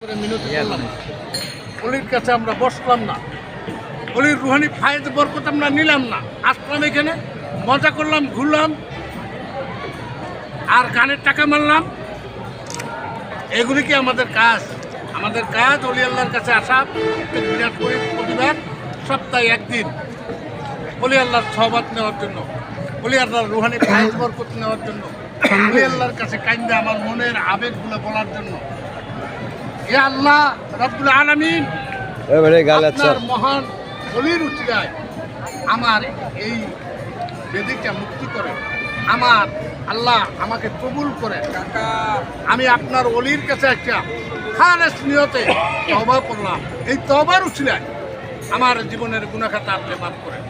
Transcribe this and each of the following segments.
করে মিনতি অলির কাছে আমরা বসলাম না। অলির রুহানি ফায়েজ বরকত আমরা নিলাম না। আসলাম এখানে, মজা করলাম, ঘুরলাম, আর গানের টাকা মারলাম। এগুলি কি আমাদের কাজ? আমাদের কাজ, অলি আল্লাহর কাছে আসা বিরাট পরি- প্রতিবার সপ্তাহে একদিন অলি আল্লাহর সহবাদ নেওয়ার জন্য, অলি আল্লাহর রুহানি ফায়েজ বরকত নেওয়ার জন্য, অলি আল্লাহর কাছে কান্দে আমার মনের আবেগগুলো বলার জন্য এ আল্লাহ রব্বুল আলামিন আচ্ছা। মহান অলির উচিলায় আমার এই বেদিটা মুক্তি করে আমার আল্লাহ আমাকে কবুল করে আমি আপনার অলির কাছে একটা খালেস নিয়তে তবা করলাম। এই তবার উচিলায় আমার জীবনের গুণাখাতা আপনি মাফ করেন।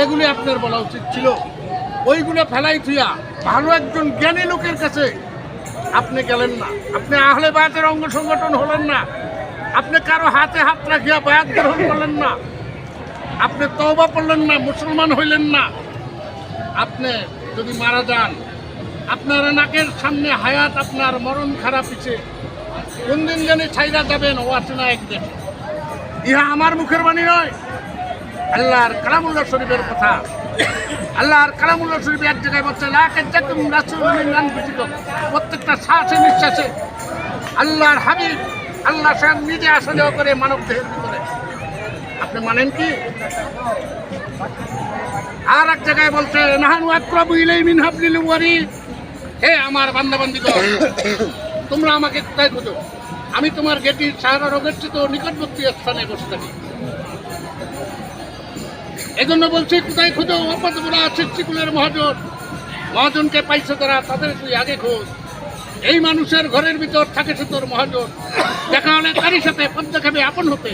এগুলি আপনার বলা উচিত ছিল। ওইগুলো ফেলাই থুইয়া ভালো একজন জ্ঞানী লোকের কাছে আপনি গেলেন না। আপনি আহলে বায়াতের অঙ্গ সংগঠন হলেন না। আপনি কারও হাতে হাত রাখিয়া বায়াত গ্রহণ করলেন না। আপনি তওবা পড়লেন না, মুসলমান হইলেন না। আপনি যদি মারা যান, আপনার নাকের সামনে হায়াত, আপনার মরণ খারাপ হচ্ছে কোন দিন জানি ছাইরা যাবেন, ও আছে না এক দেশে ইহা আমার মুখের বাণী নয়। আল্লাহর কালামুল্লাহ শরীফের কথা। আল্লাহর কালামুল্লাহ শরীফ এক জায়গায় বলছে প্রত্যেকটা শ্বাসে নিঃশ্বাসে আল্লাহর হাবিব, আল্লাহ স্বয়ং নিজে আসা যাওয়া করে মানব দেহের ভিতরে। আপনি মানেন কি? আর এক জায়গায় বলছে, নাহানু আকরাবু ইলাই মিন হাবলিল ওয়ারিদ হে আমার বান্দাবান্দি তোমরা আমাকে কোথায় খোঁজো? আমি তোমার গেটির সাহারা রোগের চেয়ে নিকটবর্তী স্থানে বসে থাকি। এজন্য বলছি, কোথায় খুঁজো? অপদ বলা সৃষ্টিকুলের মহাজন। মহাজনকে পাইছে তারা, তাদের তুই আগে খোঁজ। এই মানুষের ঘরের ভিতর থাকে সে তোর মহাজন। দেখা হলে তারই সাথে পদ্মা খাবে আপন হতে।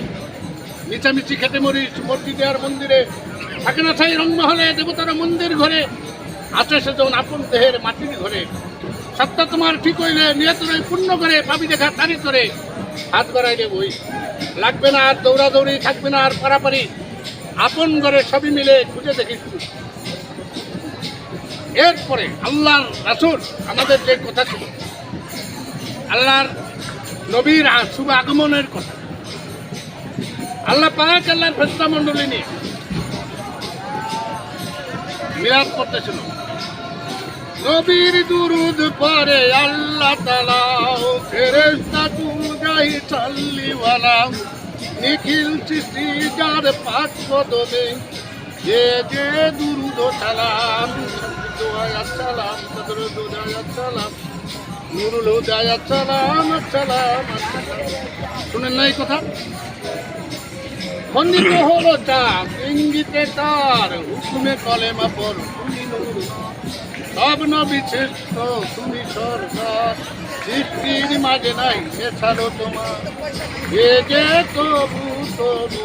মিছামিছি খেতে মরিস মসজিদে আর মন্দিরে। থাকে না ছাই রংমহলে দেবতার মন্দির ঘরে। আছে সেজন আপন দেহের মাটির ঘরে। সত্তা তোমার ঠিক হইলে নিয়ত রই পূর্ণ করে, পাবি দেখা তারি। করে হাত বাড়াইলে বই। লাগবে না আর দৌড়াদৌড়ি, থাকবে না আর পারাপারি। আপন ঘরে সবই মিলে খুঁজে তুই। এরপরে আল্লাহর রাসূল আমাদের যে কথা ছিল, আল্লাহর নবীর শুভ আগমনের কথা আল্লাহ পাক আল্লাহর ফেস্তা মণ্ডলী নিয়ে মিলাদ করতেছিল নবীর দুরুদ পরে আল্লাহ তালা ফেরেস্তা চাল্লিওয়ালা নিখিল সৃষ্টি যার পাক পদমে যে যে দুরুদ সালাম সালাম সালাম নুরুল হুদায়া সালাম সালাম শুনেন না এই কথা? খন্ডিত হলো চাপ ইঙ্গিতে তার হুকুমে কলেমা পর। তুমি নূর সব নবী শ্রেষ্ঠ, তুমি সরকার সৃষ্টির মাঝে নাই এছাড়ো তোমার। এ যে তবু তবু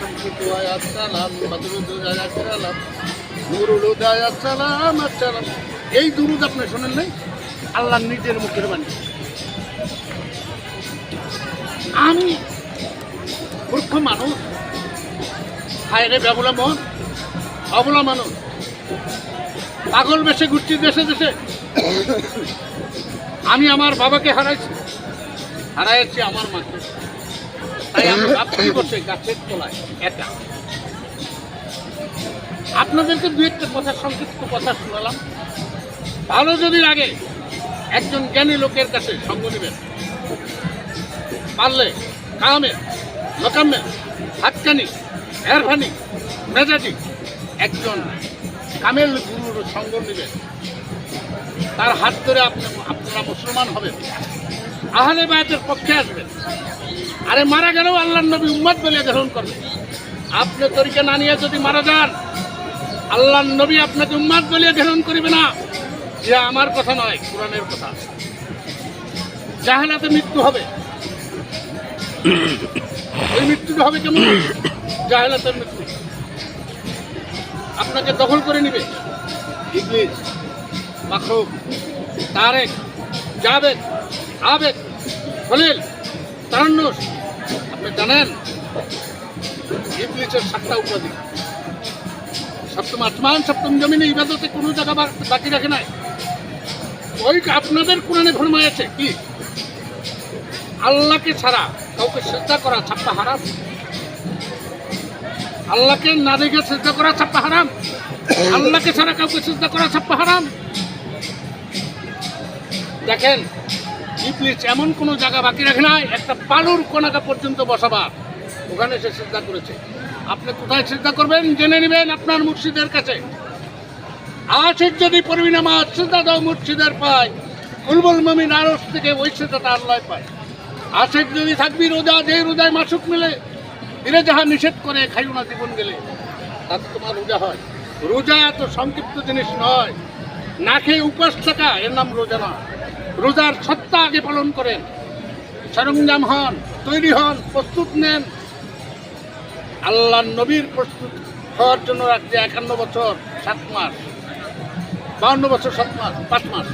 সংস্কৃত আয়াত, সালাম বদরুদ আয়াত, সালাম, নুরুল উদয়াত সালাম আসসালাম এই দুরুদ আপনি শোনেন নাই? আল্লাহ নিজের মুখের বাণী। আমি মূর্খ মানুষ। হায় রে বেবলা মন, অবলা মানুষ। পাগল বেশে ঘুরছি দেশে দেশে। আমি আমার বাবাকে হারাইছি। হারাইছি আমার মাকে। তাই আমি ভাবছি বসে গাছের তলায় একা। আপনাদেরকে দু একটা কথা সংক্ষিপ্ত কথা শোনালাম। ভালো যদি লাগে একজন জ্ঞানী লোকের কাছে সঙ্গ নেবেন। পারলে কামের লোকামের হাতকানি এরফানি মেজাজি একজন কামেল গুরুর সঙ্গ নেবেন। তার হাত ধরে আপনি আপনারা মুসলমান হবেন। আহলে বায়াতের পক্ষে আসবেন। আরে মারা গেলেও আল্লাহ নবী উম্মত বলে গ্রহণ করবেন আপনি তরিকে না নিয়ে যদি মারা যান আল্লাহ নবী আপনাকে উম্মাদ বলিয়া গ্রহণ করিবে না। ইয়া আমার কথা নয়, কোরআনের কথা। জাহালাতে মৃত্যু হবে। ওই মৃত্যুটা হবে কেমন? জাহেলাতের মৃত্যু। আপনাকে দখল করে নিবে। ইংলিশ মাখরুক তারেক, জাবেদ, আবেদ, খলিল তারান্নুস আপনি জানেন? ইংলিশের সাতটা উপাধি। সপ্তম আসমান, সপ্তম জমিনে ইবাদতে কোনো জায়গা বাকি রাখে নাই। ওই আপনাদের কোরআনে ফরমাই আছে কি? আল্লাহকে ছাড়া কাউকে শ্রদ্ধা করা ছাপ্পা হারাম? আল্লাহকে না দেখে শ্রদ্ধা করা ছাপ্পা হারাম? আল্লাহকে ছাড়া কাউকে শ্রদ্ধা করা ছাপ্পা হারাম? দেখেন ইবলিস এমন কোনো জায়গা বাকি রাখে নাই, একটা পালুর কোনাকা পর্যন্ত বসাবার। ওখানে সে শ্রদ্ধা করেছে। আপনি কোথায় শ্রদ্ধা করবেন জেনে নেবেন আপনার মুর্শিদের কাছে। আশের যদি নামাজ শ্রদ্ধা দাও মুর্শিদের পায়। উলবুল মমিন আরস থেকে ওই শ্রদ্ধাটা আল্লাহ পায়। আশেক যদি থাকবি রোজা যে রোজায় মাসুক মিলে, ফিরে যাহা নিষেধ করে খাইও না জীবন গেলে, তাতে তোমার রোজা হয়। রোজা এত সংক্ষিপ্ত জিনিস নয়। না খেয়ে উপাস থাকা, এর নাম রোজা নয় রোজার সত্তা আগে পালন করেন। সরঞ্জাম হন, তৈরি হন, প্রস্তুত নেন। আল্লাহ নবীর প্রস্তুত হওয়ার জন্য রাখছে একান্ন বছর, সাত মাস, বাউন্ন বছর, সাত মাস, পাঁচ মাস।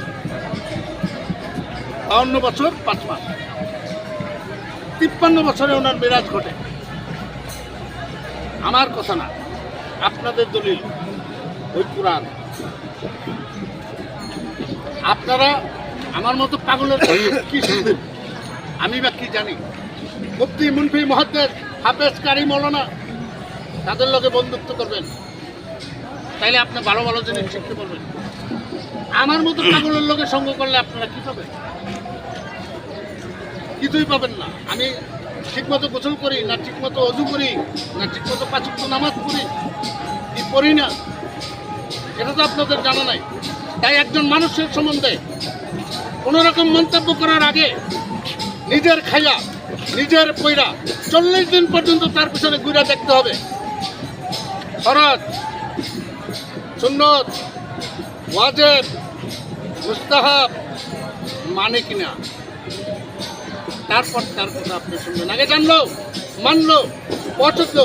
বাউন্ন বছর, পাঁচ মাস। তিপ্পান্ন বছরে ওনার বিরাজ ঘটে। আমার কথা না, আপনাদের দলিল, ওই কোরআন। আপনারা আমার মতো পাগলের কি শুনবেন আমি বা কি জানি? মুফতি মুনফি মহাদ্দের হাফেজ কারি মৌলানা তাদের লগে বন্ধুত্ব করবেন। তাইলে আপনি ভালো ভালো জিনিস শিখতে পারবেন। আমার মতো পাগলের লগে সঙ্গ করলে আপনারা কি পাবেন? কিছুই পাবেন না। আমি ঠিকমতো গোসল করি না ঠিকমতো অজু করি না ঠিকমতো পাঁচক্ত নামাজ পড়ি কি পড়ি না এটা তো আপনাদের জানা নাই। তাই একজন মানুষের সম্বন্ধে কোনো রকম মন্তব্য করার আগে নিজের খাইয়া, নিজের পয়রা চল্লিশ দিন পর্যন্ত তার পিছনে ঘুরে দেখতে হবে। ফরজ, সুন্নত, ওয়াজেব, মুস্তাহাব মানে কিনা? তারপর তার কথা আপনি শুনবেন। আগে জানলো, মানলো, পছন্দ,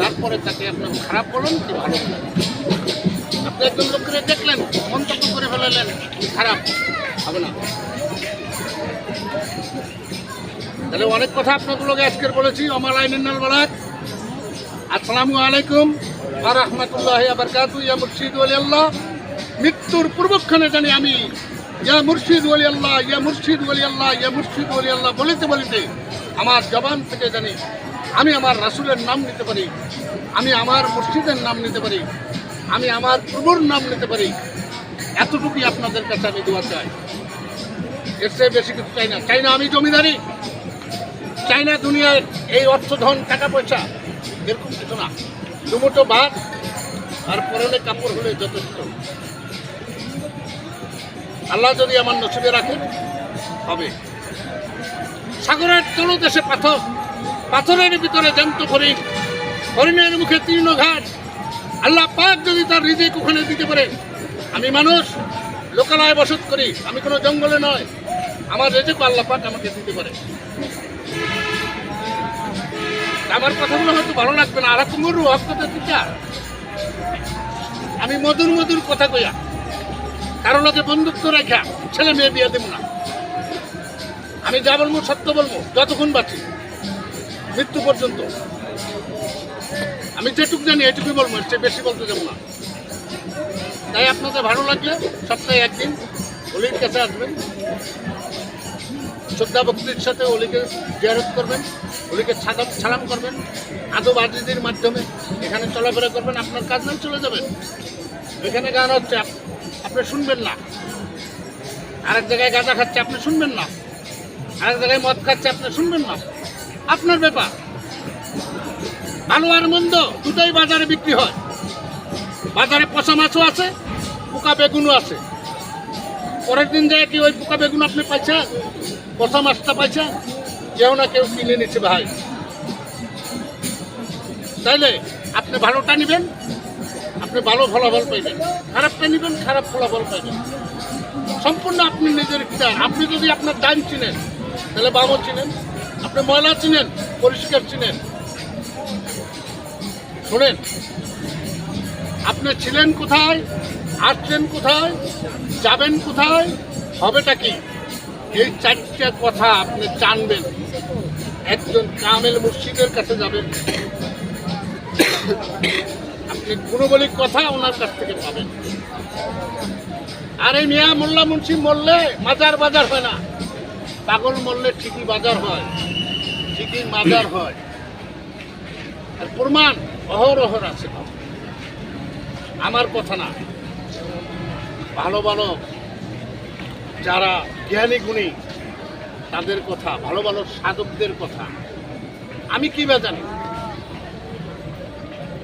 তারপরে তাকে আপনার খারাপ বলুন কি ভালো একজন লোককে দেখলেন, মন্তব্য করে ফেলালেন। খারাপ, হবে না। তাহলে অনেক কথা আপনাগুলোকে আজকের বলেছি, আমার আইনাল বালাক। আসসালামু আলাইকুম আর রহমতুল্লাহ আবরকাতু ইয়া মুর্শিদ ওলি আল্লাহ মৃত্যুর পূর্বক্ষণে জানি আমি, ইয়া মুর্শিদ ওলি আল্লাহ ইয়া মুর্শিদ ওলি আল্লাহ ইয়া মুর্শিদ ওলি আল্লাহ বলিতে বলিতে আমার জবান থেকে জানি, আমি আমার রাসুলের নাম নিতে পারি, আমি আমার মুর্শিদের নাম নিতে পারি। আমি আমার প্রভুর নাম নিতে পারি। এতটুকুই আপনাদের কাছে আমি দোয়া চাই। এর চেয়ে বেশি কিছু চাই না। চাই না আমি জমিদারি। চাই না দুনিয়ার এই অর্থ, ধন টাকা পয়সা এরকম কিছু না। দুমুটো ভাত আর পরনে কাপড় হলে যথেষ্ট। আল্লাহ যদি আমার নসিবে রাখেন, হবে। সাগরের তলদেশে পাথর, পাথরের ভিতরে জ্যান্ত হরিণ। হরিণের মুখে তীর্ণ ঘাট আল্লাহ পাক যদি তার রিজিক ওখানে দিতে পারে, আমি মানুষ, লোকালয়ে বসত করি, আমি কোনো জঙ্গলে নয়, আমার রেজেকও আল্লাহ পাক আমাকে দিতে পারে। আমার কথাগুলো হয়তো ভালো লাগবে না আর কুমুর হকতে টিচার আমি মধুর মধুর কথা কইয়া, কারও লোকে বন্ধুত্ব রেখা ছেলে মেয়ে বিয়ে দেব না। আমি যা বলব, সত্য বলব, যতক্ষণ বাঁচি, মৃত্যু পর্যন্ত। আমি যেটুকু জানি, এটুকুই বলব চেয়ে বেশি বলতে যাব না। তাই আপনাদের ভালো লাগলে সপ্তাহে একদিন অলির কাছে আসবেন। শ্রদ্ধা ভক্তির সাথে অলিকে জিয়ারত করবেন, অলিকে সালাম সালাম করবেন, আদব আজিদের মাধ্যমে এখানে চলাফেরা করবেন, আপনার কাজ নাম চলে যাবেন এখানে গান হচ্ছে আপনি শুনবেন না। আরেক জায়গায় গাঁজা খাচ্ছে, আপনি শুনবেন না। আরেক জায়গায় মদ খাচ্ছে, আপনি শুনবেন না। আপনার ব্যাপার। ভালো আর মন্দ, দুটোই বাজারে বিক্রি হয়। বাজারে পচা মাছও আছে, পোকা বেগুনও আছে। পরের দিন যায় কি ওই পোকা বেগুন আপনি পাইছেন? পচা মাছটা পাইছেন? কেউ না কেউ কিনে নিচ্ছে ভাই। তাইলে আপনি ভালোটা নেবেন, আপনি ভালো ফলাফল পাইবেন। খারাপটা নেবেন, খারাপ ফলাফল পাইবেন। সম্পূর্ণ আপনি নিজের ইচ্ছা আপনি যদি আপনার ডাইন চিনেন, তাহলে বামও চিনেন। আপনি ময়লা চিনেন, পরিষ্কার চিনেন। শোনেন আপনি ছিলেন কোথায়, আসছেন কোথায়, যাবেন কোথায়, হবেটা কি? এই চারটা কথা আপনি জানবেন। একজন কামেল মুর্শিদের কাছে যাবেন। আপনি গুণবলী কথা ওনার কাছ থেকে পাবেন। আর মিয়া, মোল্লা মুন্সি মরলে মাজার বাজার হয় না। পাগল মরলে ঠিকই বাজার হয়। ঠিকই মাজার হয়। আর প্রমাণ অহরহর আছে আমার কথা না। ভালো ভালো যারা জ্ঞানী গুণী, তাদের কথা, ভালো ভালো সাধকদের কথা। আমি কি বা জানি?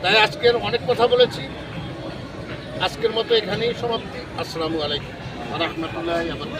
তাই আজকের অনেক কথা বলেছি। আজকের মতো এখানেই সমাপ্তি। আসসালামু আলাইকুম। রহমতুল্লাহ আমার